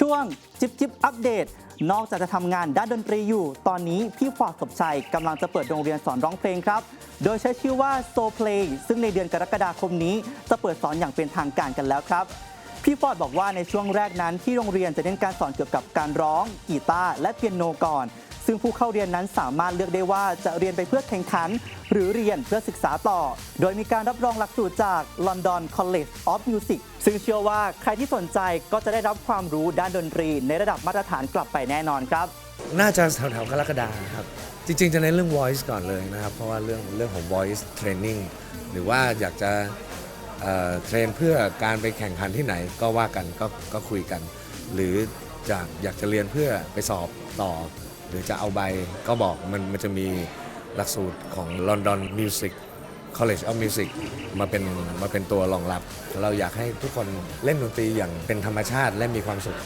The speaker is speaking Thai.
ช่วงจิบจิบอัปเดต นอกจากจะทำงานด้านดนตรีอยู่ ตอนนี้พี่ฟอร์ดสมชัยกำลังจะเปิดโรงเรียนสอนร้องเพลงครับ โดยใช้ชื่อว่า So Play ซึ่งในเดือนกรกฎาคมนี้ จะเปิดสอนอย่างเป็นทางการกันแล้วครับพี่ฟอร์ดบอกว่าในช่วงแรกนั้นที่โรงเรียนจะเน้นการสอนเกี่ยวกับการร้องกีตาร์และเปียโนก่อน ซึ่งผู้เข้าเรียนนั้นสามารถเลือกได้ว่าจะเรียนไปเพื่อแข่งขัน หรือเรียนเพื่อศึกษาต่อ โดยมีการรับรองหลักสูตรจาก London College of Music ซึ่งเชื่อว่าใครที่สนใจก็จะได้รับความรู้ด้านดนตรี ในระดับมาตรฐานกลับไปแน่นอนครับ น่าจะแถวๆกรกฎาครับ จริงๆ จะเน้นเรื่อง voice ก่อนเลยนะครับ เพราะว่าเรื่องเรื่องของ voice training หรือว่าอยากจะเอ่อเทรนเพื่อการไปแข่งขันที่ไหนก็ว่ากันก็ก็คุยกัน หรืออยากอยากจะเรียนเพื่อไปสอบต่อ รือจะเอาใบก็บอกมันมันจะมีหลักสูตรของ London Music College of Music มาเป็นมาเป็นตัวรองรับ เราอยากให้ทุกคนเล่นดนตรีอย่างเป็นธรรมชาติและมีความสุข